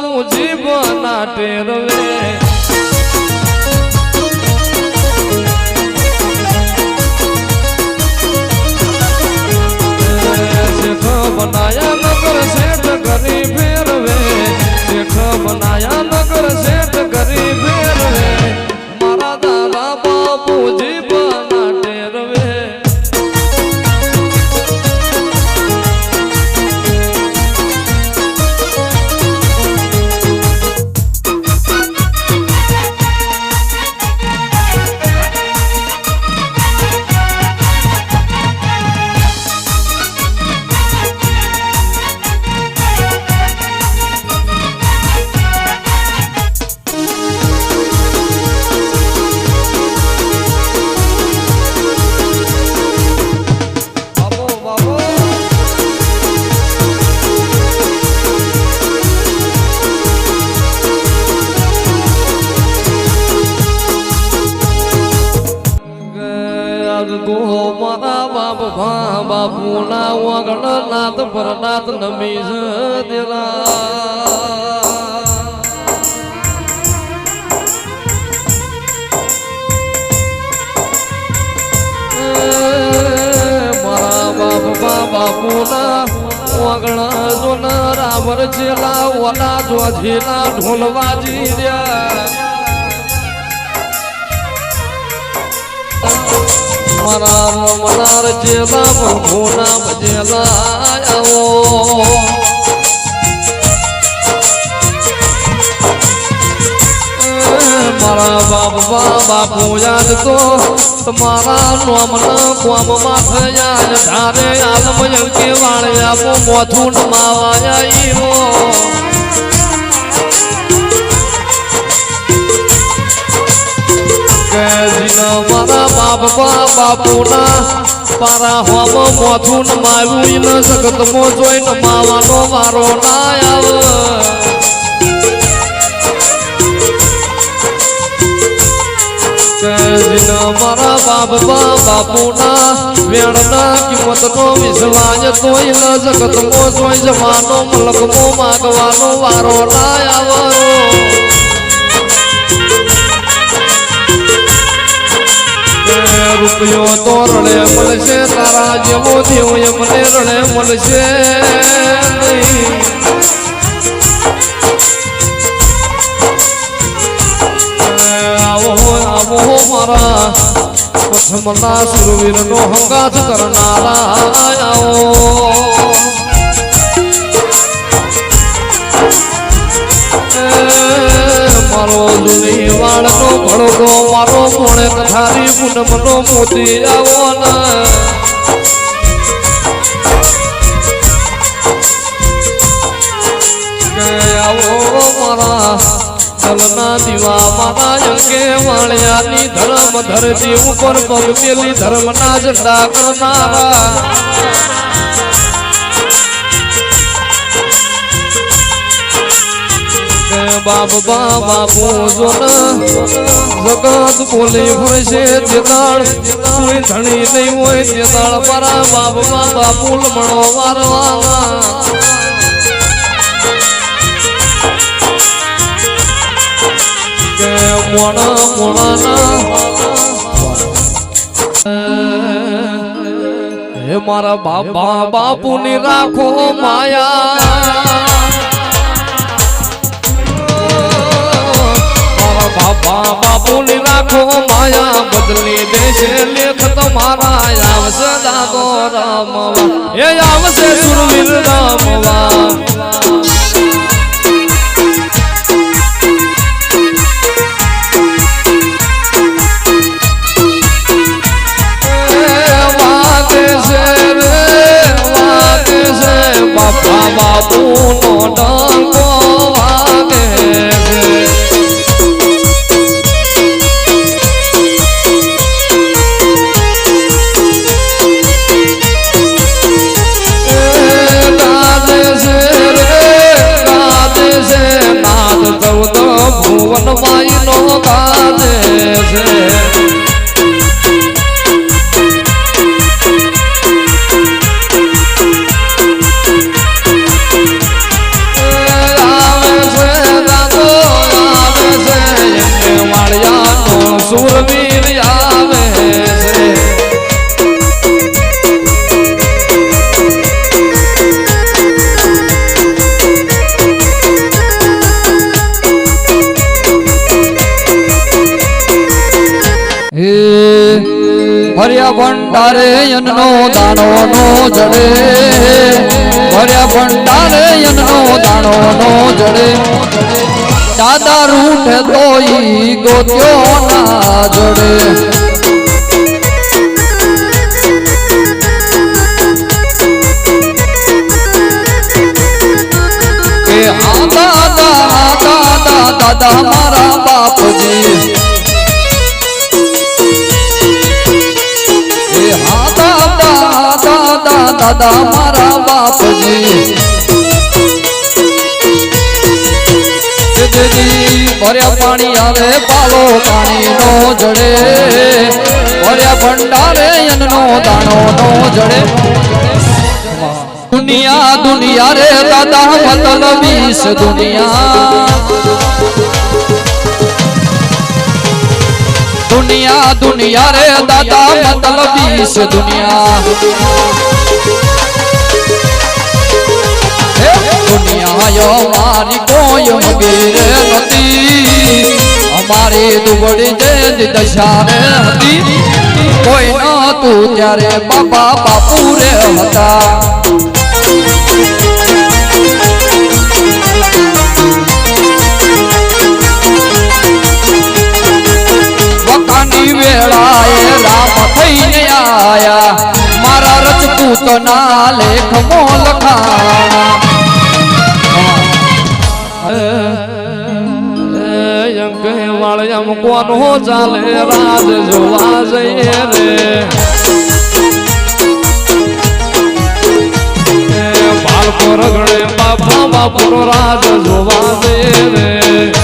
બાપુજી બના ટેરવે. પરનાથ નમી દેરા બાપુના વગણા જોન રાવર જેલા ઓલા જોજીલા ઢોલવાજી રહ્યા. મારા રમનાર જેલા પ્રભુના ભજેલા આવો. બાપુ યાદ તો તમારા નોમના કોમમાં થયા ધારે આલમ કે વાળ્યા મોથું માવાયા ઈરો મારા બાપ બાપુના પારા હોમ મોથું નમાવ્યું ન જગત મો માવાનો વારો ના આવે. કેજીના મારા બાપ બાપુના વેણના કિંમતનો વિસવાય તોય ન જગતમો જોઈ જવાનો મલકમો માગવાનો વારો ના કે રૂપિયો તો રડે મળશે, તારા જેવો દેવ એમને રડે મળશે નહીં. મારા પથમના સુરવીર નો હંગાત કરનારા એ મારો જુની વાળનો ભડકો મારો મોણે કથારી પૂનમનો મોતી આવો ના મારા ચલના દીવા મારા અંગે વાણિયાની ધર્મ ધરતી ઉપર પગ મેલી ધર્મના ઝંડા કરનારા બાપ બા બાપુ જોન, જગત બોલી ફરશે જેદાળ કોઈ ધણી નહીં હોય જેદાળ પરા બાપ બા બાપુ મણો વારવાના. કે મોણા મોણાના હે મારા બાપા બાપુની રાખો માયા. બાપા બાપુની રાખો માયા. બદલી દેશે લેખ તમારા, આવશે દાદો રામવા. એ આવશે સુરવીર રામવા. ભંડારે યનનો દાણો નો જડે. ભર્યા ભંડારે યનનો દાણો નો જડે. દાદા રૂઠે તો ઈ ગોત્યો ના જડે. દાદા મારા બાપજી. ભર્યા પાણી આવે, પાલો પાણી નો જડે. ભર્યા ભંડારે અન્નનો દાણો નો જડે. દુનિયા દુનિયા રે દાદા, મતલબી છે દુનિયા. દુનિયા દુનિયા રે દાદા, મતલબી છે દુનિયા. કોઈ મગીરે નથી અમારી દુબળી જે હતી. કોઈ નતું ત્યારે બાબા બાપુ રે હતા. વેળાએ રામ થઈને આયા. મારા રજપૂતના લેખમો લખાણા. એમ કોનો ચાલે રાજ જોવા જઈએ રે બાળકો રગડે બાપા બાપુરો રાજ જોવા જઈએ રે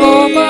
સારી સોબતનો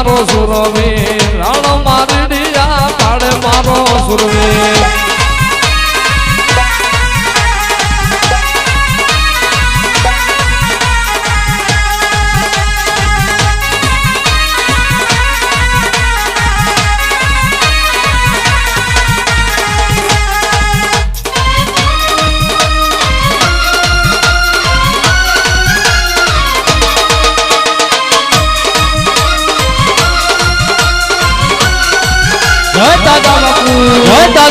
મારો સુરવીર રણ મારી દિયા કાઢ મારો સુરવીર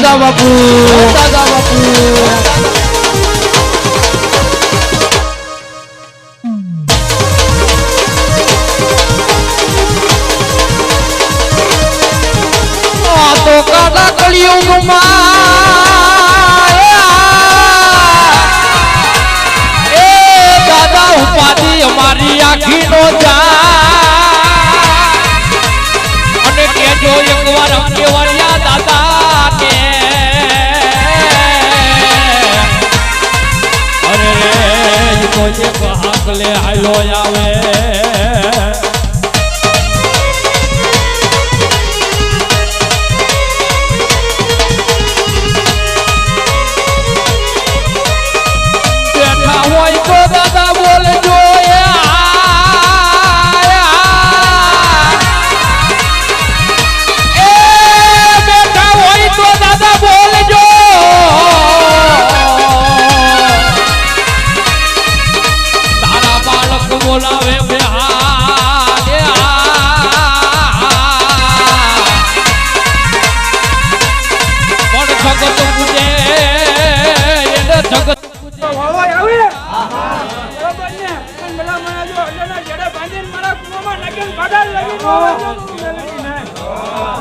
दादा बापू. તો એક હાથ લે હાલો આવે. Oh!